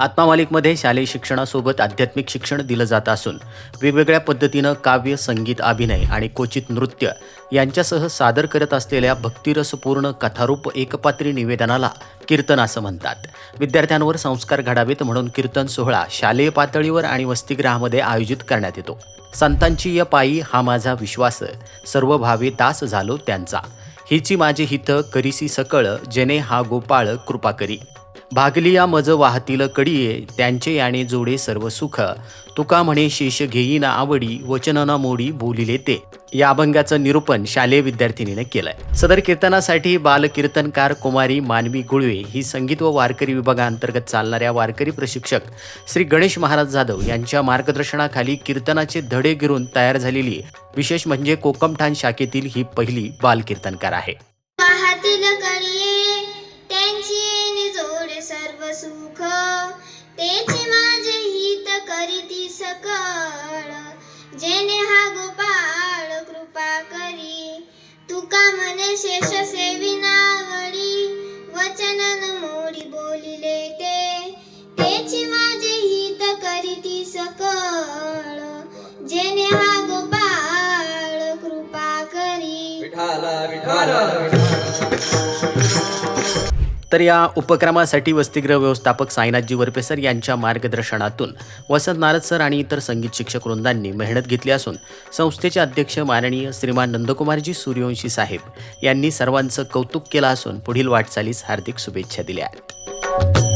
आत्मा मालिकमध्ये शालेय शिक्षणासोबत आध्यात्मिक शिक्षण दिलं जात असून वेगवेगळ्या पद्धतीनं काव्य संगीत अभिनय आणि क्वचित नृत्य यांच्यासह सादर करत असलेल्या भक्तिरसपूर्ण कथारूप एकपात्री निवेदनाला कीर्तन असं म्हणतात. विद्यार्थ्यांवर संस्कार घडावेत म्हणून कीर्तन सोहळा शालेय पातळीवर आणि वसतिगृहामध्ये आयोजित करण्यात येतो. संतांची या पायी हा माझा विश्वास सर्व भावे दास झालो त्यांचा. हिची माझे हित करिसी सकळ जेने हा गोपाळ कृपा करी. भागलिया मज वाहतील कडीये त्यांचे याने जोडे सर्व सुख. तुका म्हणे शेष घेईना आवडी वचन न मोडी बोलिले ते. या अभंगाचं निरूपण शालेय विद्यार्थिनीने केलंय. सदर कीर्तनासाठी बालकीर्तनकार कुमारी मानवी गुळवे ही संगीत व वारकरी विभागाअंतर्गत चालणाऱ्या वारकरी प्रशिक्षक श्री गणेश महाराज जाधव यांच्या मार्गदर्शनाखाली कीर्तनाचे धडे गिरून तयार झालेली विशेष म्हणजे कोकमठाण शाखेतील ही पहिली बालकीर्तनकार आहे. सुख. तेचे माझे हित करीती सकळ. जेने हा गोपाळ कृपा करी. तुका मने शेष सेविनावळी. वचन न मोडी बोलिले ते. तेची माझे हित करीती सकळ. जेने हा गोपाळ कृपा करी. विठाला विठाला. तर या उपक्रमासाठी वसतिगृह व्यवस्थापक साईनाथजी वरपेसर यांच्या मार्गदर्शनातून वसंत नारद सर आणि इतर संगीत शिक्षक वृंदांनी मेहनत घेतली असून संस्थेचे अध्यक्ष माननीय श्रीमान नंदकुमारजी सूर्यवंशी साहेब यांनी सर्वांचं कौतुक केलं असून पुढील वाटचालीस हार्दिक शुभेच्छा दिल्या आहेत.